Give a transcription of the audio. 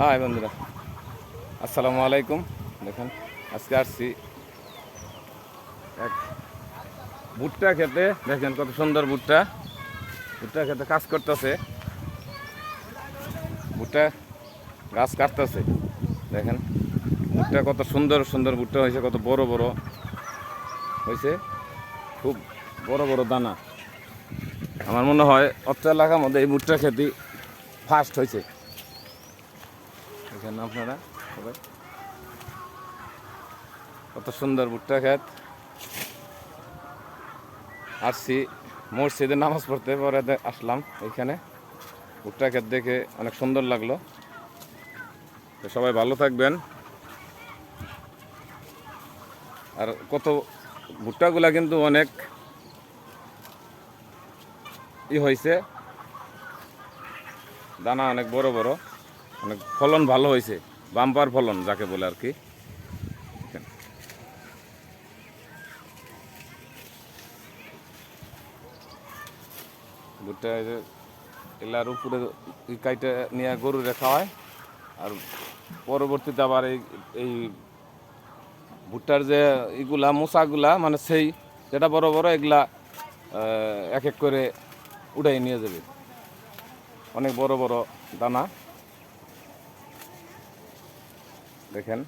High বন্ধুরা, আসসালামু আলাইকুম। দেখেন, আজকে আসছি ভুট্টা খেতে। দেখেন কত সুন্দর ভুট্টা। ভুট্টা খেতে কাজ করতেছে। ভুট্টা গাছ কাটতেছে। দেখেন, ভুট্টা কত সুন্দর সুন্দর ভুট্টা হয়েছে, কত বড় বড় হয়েছে। খুব বড় বড় দানা। আমার মনে হয় অত্র এলাকার মধ্যে এই ভুট্টা খেতে ফার্স্ট হয়েছে। এখানে আপনারা সবাই। কত সুন্দর ভুট্টা খেত। আসছি, মসজিদে নামাজ পড়তে পরে আসলাম এখানে। ভুট্টা ক্ষেত দেখে অনেক সুন্দর লাগল। তো সবাই ভালো থাকবেন। আর কত, ভুট্টাগুলা কিন্তু অনেক ই হয়েছে দানা অনেক বড় বড়। অনেক ফলন ভালো হয়েছে, বাম্পার ফলন যাকে বলে আর কি। ভুট্টা এলার উপরে কাইটা নিয়ে গরু রেখা হয় আর পরবর্তীতে আবার এই এই ভুট্টার যে ইগুলা, মোচাগুলা মানে সেই যেটা বড় বড়, এগুলা এক এক করে উঠাই নিয়ে যাবে। অনেক বড় বড় দানা। দেখেন।